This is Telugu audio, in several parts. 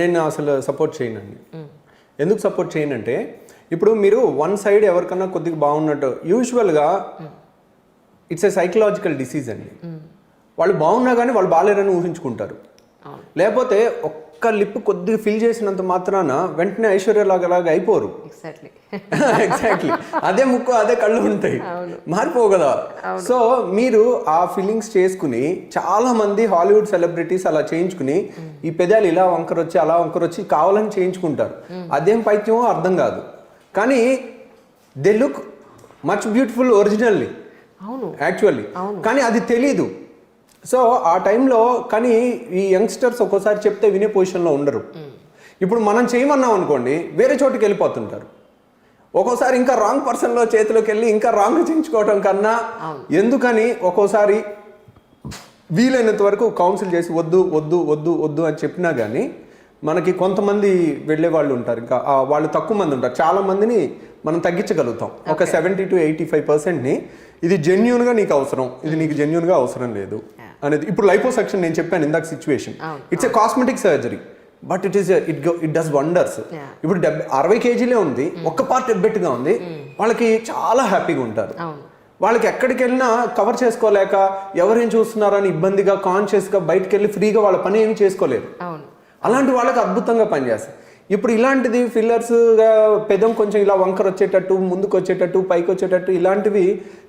నేను అసలు సపోర్ట్ చేయనండి. ఎందుకు సపోర్ట్ చేయనంటే ఇప్పుడు మీరు వన్ సైడ్ ఎవరికన్నా కొద్దిగా బాగున్నట్టు యూజువల్గా ఇట్స్ ఏ సైకలాజికల్ డిసీజ్ అండి. వాళ్ళు బాగున్నా కానీ వాళ్ళు బాగాలేరని ఊహించుకుంటారు. లేకపోతే ఒక్క లిప్ కొద్దిగా ఫిల్ చేసినంత మాత్రాన వెంటనే ఐశ్వర్యలాగా లాగా అయిపోరు. ఎగ్జాక్ట్లీ ఎగ్జాక్ట్లీ అదే ముక్కు అదే కళ్ళు ఉంటాయి. మారిపోవు కదా. సో మీరు ఆ ఫీలింగ్స్ చేసుకుని చాలా మంది హాలీవుడ్ సెలబ్రిటీస్ అలా చేయించుకుని ఈ పెదాలు ఇలా వంకర వచ్చి అలా వంకర వచ్చి కావాలని చేయించుకుంటారు. అదేం పైత్యమో అర్థం కాదు. కానీ they look much beautiful originally. అవును. యాక్చువల్లీ. కానీ అది తెలీదు. సో ఆ టైంలో కానీ ఈ యంగ్స్టర్స్ ఒక్కోసారి చెప్తే వినే పొజిషన్లో ఉండరు. ఇప్పుడు మనం చేయమన్నాం అనుకోండి వేరే చోటుకి వెళ్ళిపోతుంటారు. ఒక్కోసారి ఇంకా రాంగ్ పర్సన్లో చేతిలోకి వెళ్ళి ఇంకా రాంగ్ చేయించుకోవడం కన్నా ఎందుకని ఒక్కోసారి వీలైనంత వరకు కౌన్సిల్ చేసి వద్దు వద్దు వద్దు వద్దు అని చెప్పినా కానీ మనకి కొంతమంది వెళ్ళే వాళ్ళు ఉంటారు. ఇంకా వాళ్ళు తక్కువ మంది ఉంటారు. చాలా మందిని మనం తగ్గించగలుగుతాం. ఒక సెవెంటీ టు ఎయిటీ ఫైవ్ పర్సెంట్ని ఇది జెన్యున్గా నీకు అవసరం. ఇది నీకు జెన్యున్గా అవసరం లేదు. అనేది ఇప్పుడు లైపోసెక్షన్ నేను చెప్పాను ఇందాక situation. It's a cosmetic surgery but it is it it does wonders. ఇప్పుడు డెబ్బై అరవై కేజీలే ఉంది. ఒక్క పార్ట్ ఎబ్బెట్టుగా ఉంది. వాళ్ళకి చాలా హ్యాపీగా ఉంటారు. వాళ్ళకి ఎక్కడికి వెళ్ళినా కవర్ చేసుకోలేక ఎవరేం చూస్తున్నారని ఇబ్బందిగా కాన్షియస్గా బయటకు వెళ్ళి ఫ్రీగా వాళ్ళ పని ఏమీ చేసుకోలేరు అవును. అలాంటి వాళ్ళకి అద్భుతంగా పనిచేస్తాయి. ఇప్పుడు ఇలాంటిది ఫిల్లర్స్గా పెదం కొంచెం ఇలా వంకర వచ్చేటట్టు ముందుకు వచ్చేటట్టు పైకి వచ్చేటట్టు ఇలాంటివి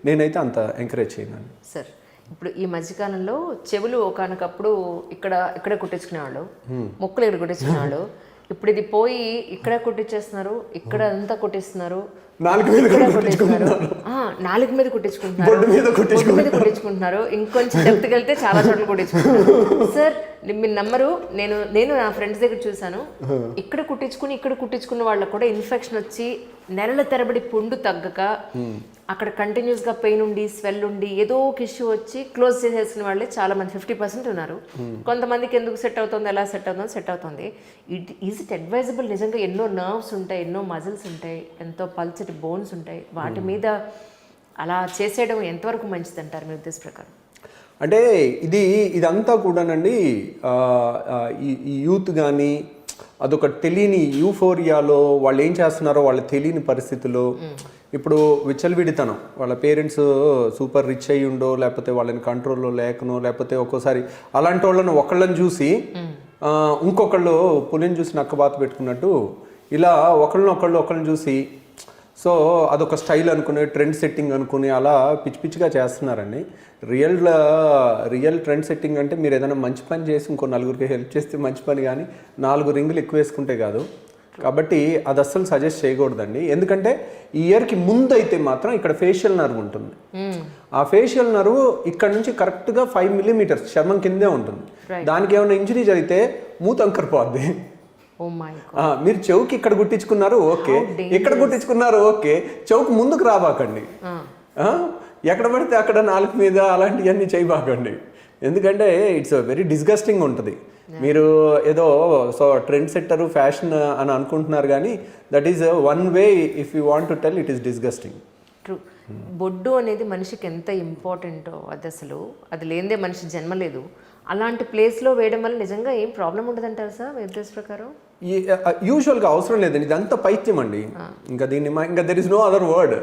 నేనైతే అంత ఎంకరేజ్ చేయను. సార్ ఇప్పుడు ఈ మధ్యకాలంలో చెవులు ఒకనకప్పుడు ఇక్కడ ఇక్కడ కుట్టించుకునేవాళ్ళు. ముక్కులు ఇక్కడ కుట్టించుకునేవాళ్ళు. ఇప్పుడు ఇది పోయి ఇక్కడ కుట్టించేస్తున్నారు ఇక్కడ అంతా కుట్టిస్తున్నారు. నాలుగు మీద ఆ, నాలుగు మీద కుట్టించుకుంటున్నారు. బొడ్డు మీద కుట్టించుకుంటున్నారు. ఇంకొంచెం డెప్త్కి వెళ్తే చాలా చోట్ల కుట్టించుకుంటున్నారు. సార్ మీరు నమ్మరు నేను నేను నా ఫ్రెండ్స్ దగ్గర చూసాను ఇక్కడ కుట్టించుకుని ఇక్కడ కుట్టించుకున్న వాళ్ళకు కూడా ఇన్ఫెక్షన్ వచ్చి నెలల తరబడి పుండు తగ్గక అక్కడ కంటిన్యూస్గా పెయిన్ ఉండి స్వెల్ ఉండి ఏదో ఒక ఇష్యూ వచ్చి క్లోజ్ చేసేసిన వాళ్ళే చాలా మంది. ఫిఫ్టీ పర్సెంట్ ఉన్నారు. కొంతమందికి ఎందుకు సెట్ అవుతుంది ఎలా సెట్ అవుతుంది సెట్ అవుతుంది. ఇట్ ఈజ్ ఇట్ అడ్వైజబుల్ నిజంగా ఎన్నో నర్వ్స్ ఉంటాయి ఎన్నో మజిల్స్ ఉంటాయి ఎంతో పల్చటి బోన్స్ ఉంటాయి. వాటి మీద అలా చేసేయడం ఎంతవరకు మంచిది అంటారు మీ ఉద్దేశ ప్రకారం? అంటే ఇది ఇదంతా కూడానండి ఈ యూత్ కానీ అదొక తెలియని యూఫోరియాలో వాళ్ళు ఏం చేస్తున్నారో వాళ్ళ తెలియని పరిస్థితుల్లో ఇప్పుడు విచ్చలవిడితనం వాళ్ళ పేరెంట్స్ సూపర్ రిచ్ అయ్యి ఉండో లేకపోతే వాళ్ళని కంట్రోల్లో లేకనో లేకపోతే ఒక్కోసారి అలాంటి వాళ్ళని ఒకళ్ళని చూసి ఇంకొకళ్ళు పులిని చూసి నక్కబాత పెట్టుకున్నట్టు ఇలా ఒకళ్ళని ఒకళ్ళు ఒకళ్ళని చూసి సో అదొక స్టైల్ అనుకుని ట్రెండ్ సెట్టింగ్ అనుకుని అలా పిచ్చి పిచ్చిగా చేస్తున్నారండి. రియల్ రియల్ ట్రెండ్ సెట్టింగ్ అంటే మీరు ఏదైనా మంచి పని చేసి ఇంకో నలుగురికి హెల్ప్ చేస్తే మంచి పని కానీ నాలుగు రింగులు ఎక్కువ వేసుకుంటే కాదు. కాబట్టి అది అస్సలు సజెస్ట్ చేయకూడదండి. ఎందుకంటే ఈ ఇయర్కి ముందు అయితే మాత్రం ఇక్కడ ఫేషియల్ నర్వ్ ఉంటుంది. ఆ ఫేషియల్ నర్వ్ ఇక్కడ నుంచి కరెక్ట్గా ఫైవ్ మిల్లీమీటర్స్ చర్మం కిందే ఉంటుంది. దానికి ఏమైనా ఇంజరీ జరిగితే మూత అంకరిపోద్ది. మీరు చెవుకి ఇక్కడ గుట్టించుకున్నారు ఓకే. ఇక్కడ గుట్టించుకున్నారు ఓకే. చెవుకు ముందుకు రాబాకండి. ఎక్కడ పడితే అక్కడ నాలుగు మీద అలాంటివన్నీ చేయబాకండి. ఎందుకంటే ఇట్స్ వెరీ డిస్గస్టింగ్ ఉంటుంది. మీరు ఏదో సో ట్రెండ్ సెట్టర్ ఫ్యాషన్ అని అనుకుంటున్నారు కానీ that is one way if you want to tell it is disgusting true బొడ్డు అనేది మనిషికి ఎంత ఇంపార్టెంటో అది అసలు? అది లేనిదే మనిషి జన్మలేదు అలాంటి ప్లేస్లో వేయడం వల్ల నిజంగా ఏం ప్రాబ్లం ఉండదంటారు సార్ మీ ఉద్దేశ ప్రకారం? యూజువల్గా అవసరం లేదండి ఇదంతా పైత్యం అండి. ఇంకా దీన్ని ఇంకా there is no other word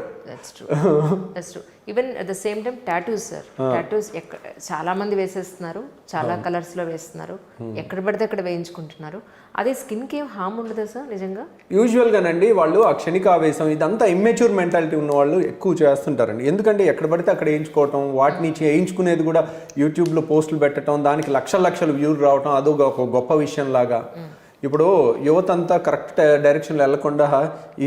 even at the same time tattoos sir tattoos చాలా మంది వేసేస్తున్నారు చాలా కలర్స్లో వేస్తున్నారు. ఎక్కడ పడితే అక్కడ వేయించుకుంటున్నారు. అదే స్కిన్కి ఏం హామ్ ఉండదా సార్ నిజంగా? యూజువల్గానండి వాళ్ళు ఆ క్షణిక ఆవేశం ఇదంతా ఇమ్మెచ్యూర్ మెంటాలిటీ ఉన్న వాళ్ళు ఎక్కువ చేస్తుంటారండి. ఎందుకంటే ఎక్కడ పడితే అక్కడ వేయించుకోవటం వాటిని చేయించుకునేది కూడా యూట్యూబ్లో పోస్టులు పెట్టడం దానికి లక్షల లక్షల వ్యూలు రావటం అదో ఒక గొప్ప విషయం లాగా ఇప్పుడు యువత అంతా కరెక్ట్ డైరెక్షన్లో వెళ్ళకుండా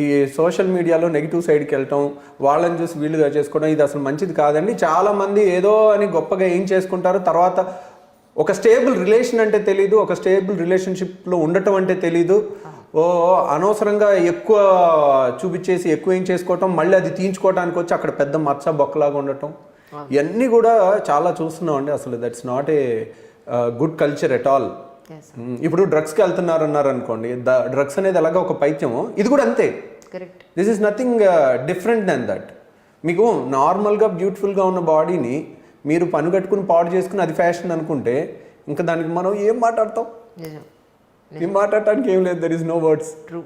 ఈ సోషల్ మీడియాలో నెగిటివ్ సైడ్కి వెళ్ళటం వాళ్ళని చూసి వీళ్ళుగా చేసుకోవడం ఇది అసలు మంచిది కాదండి. చాలా మంది ఏదో అని గొప్పగా ఏం చేసుకుంటారు తర్వాత ఒక స్టేబుల్ రిలేషన్ అంటే తెలీదు ఒక స్టేబుల్ రిలేషన్షిప్లో ఉండటం అంటే తెలీదు. ఓ అనవసరంగా ఎక్కువ చూపించేసి ఎక్కువ ఏం చేసుకోవటం మళ్ళీ అది తీయించుకోవడానికి వచ్చి అక్కడ పెద్ద మచ్చ బొక్కలాగా ఉండటం. ఇవన్నీ కూడా చాలా చూస్తున్నాం అండి అసలు that's not a good culture at all. ఇప్పుడు డ్రగ్స్కి వెళ్తున్నారు అన్నారు అనుకోండి డ్రగ్స్ అనేది ఎలాగ ఒక పైత్యము ఇది కూడా అంతే. Correct this is nothing different then that మీకు నార్మల్గా బ్యూటిఫుల్గా ఉన్న బాడీని మీరు పని కట్టుకుని పాడు చేసుకుని అది ఫ్యాషన్ అనుకుంటే ఇంకా దానికి మనం ఏం మాట్లాడతాం? నేను మాట్లాడటానికి ఏం లేదు there is no words true